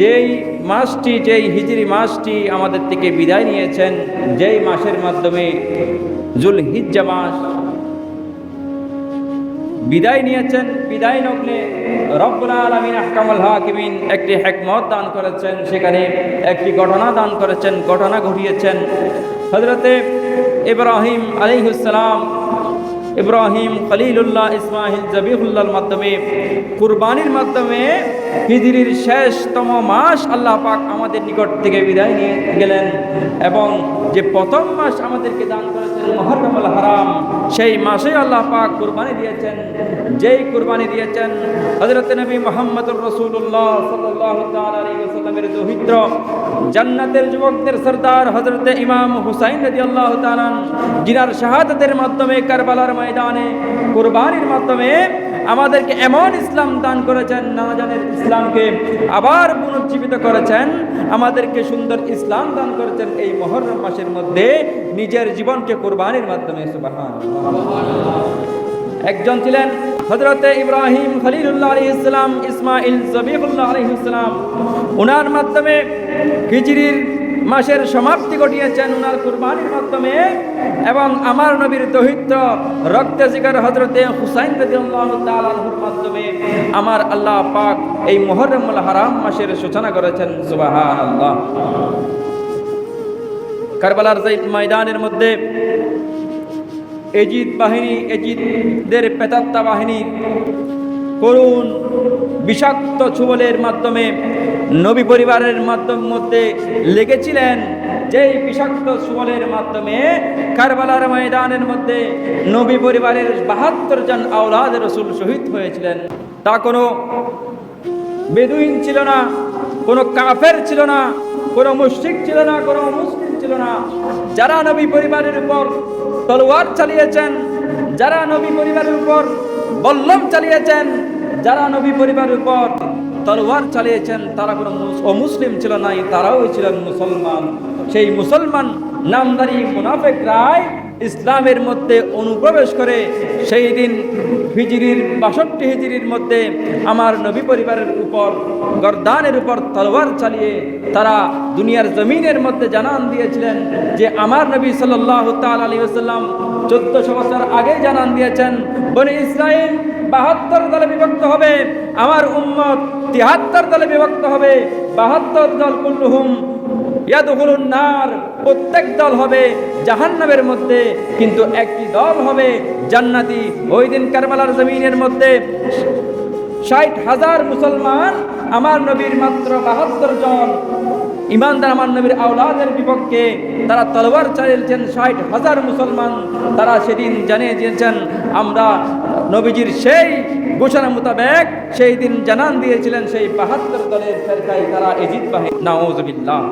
যেই মাসটি, যেই হিজরি মাসটি আমাদের থেকে বিদায় নিয়েছেন, যেই মাসের মাধ্যমে জুল হিজ্জা মাস বিদায় নিয়েছেন, বিদায় নগলে রব্বুল আলমিন আহকামুল হাকিমিন একটি হেকমত দান করেছেন, সেখানে একটি ঘটনা দান করেছেন, ঘটনা ঘটিয়েছেন। হজরতে ইব্রাহিম আলিহুসালাম ইব্রাহিম খলিলুল্লাহ ইসমাহিল জবিহুল্লাহর মাধ্যমে কুরবানির মাধ্যমে হিজরির শেষতম মাস আল্লাহ পাক আমাদের নিকট থেকে বিদায় নিয়ে গেলেন এবং যে প্রথম মাস আমাদেরকে দান করেছেন মহরমুল হারাম, সেই মাসে আল্লাহ পাক কুরবানি দিয়েছেন। যেই কুরবানি দিয়েছেন হজরত নবী মোহাম্মদুর রসুল্লাহ সাল্লামের দৌহিত্র, জান্নাতের যুবকদের সর্দার হজরত ইমাম হুসাইন রদি আল্লাহ তালান জিনার শাহাদতের মাধ্যমে কারবালার ময়দানে কুরবানির মাধ্যমে আমাদেরকে এমন ইসলাম দান করেছেন নাজানের ইসলামকে আবার পুনর্জীবিত করেছেন, আমাদেরকে সুন্দর ইসলাম দান করেছেন এই মহরম মাসের মধ্যে নিজের জীবনকে কোরবানির মাধ্যমে সুবাহান একজন ছিলেন হজরতে ইব্রাহিম খলিলুল্লাহ আলী ইসলাম ইসমাইল জবিবুল্লাহ আলী ইসলাম ওনার মাধ্যমে হিজরির মাসের সমাপ্তি ঘটিয়েছেন উনার কুরবানির মাধ্যমে এবং আমার নবীর দহিত্র রক্তে জিগার হজরতে হুসাইন মাধ্যমে আমার আল্লাহ পাক এই মুহররমুল হারাম মাসের সূচনা করেছেন। সুবহানাল্লাহ। কারবালার যে ময়দানের মধ্যে এজিদ বাহিনী, এজিদদের পেতাত্তা বাহিনী করুণ বিষাক্ত ছুবলের মাধ্যমে নবী পরিবারের মাধ্যম মধ্যে লেগেছিলেন। যেই বিষাক্ত সুবলের মাধ্যমে কারবালার ময়দানের মধ্যে নবী পরিবারের বাহাত্তর জন আওলাদ রসুল শহীদ হয়েছিলেন। তা কোনো বেদুইন ছিল না, কোনো কাফের ছিল না, কোনো মুশরিক ছিল না, কোনো মুসলিম ছিল না। যারা নবী পরিবারের উপর তলোয়ার চালিয়েছেন, যারা নবী পরিবারের উপর বল্লম চালিয়েছেন যারা নবী পরিবারের উপর তলোয়ার চালিয়েছেন, তারা কোনো মুস- অমুসলিম ছিল নাই তারাও ছিলেন মুসলমান। সেই মুসলমান, নামদারি মুনাফেক রায় ইসলামের মধ্যে অনুপ্রবেশ করে, সেই দিন হিজিরির বাষট্টি হিজিরির মধ্যে আমার নবী পরিবারের উপর, গরদানের উপর তলোয়ার চালিয়ে তারা দুনিয়ার জমিনের মধ্যে জানান দিয়েছিলেন যে, আমার নবী সাল্লাহ তাল আলী আসাল্লাম চোদ্দশো বছর আগেই জানান দিয়েছেন, বনে ইসরায়েল বাহাত্তর দলে বিভক্ত হবে, আমার উম্মত তিহাত্তর দলে বিভক্ত হবে, বাহাত্তর দল কুল্লুহুম নার প্রত্যেক দল হবে জাহান্নামের মধ্যে, কিন্তু একটি দল হবে জান্নাতি। ওই দিন কারবালার জমিনের মধ্যে ষাট হাজার মুসলমান, আমার নবীর মাত্র বাহাত্তর জন ইমানদার আমার নবীর আওলাদের বিপক্ষে তারা তলোয়ার চালিয়েছেন ষাট হাজার মুসলমান তারা সেদিন জানিয়ে দিয়েছেন, আমরা নবীজির সেই ঘোষণা মোতাবেক সেই দিন জানান দিয়েছিলেন সেই বাহাত্তর দলের ফেরকাই তারা এজিৎ বাহিনী নাউজবিল্লাহ।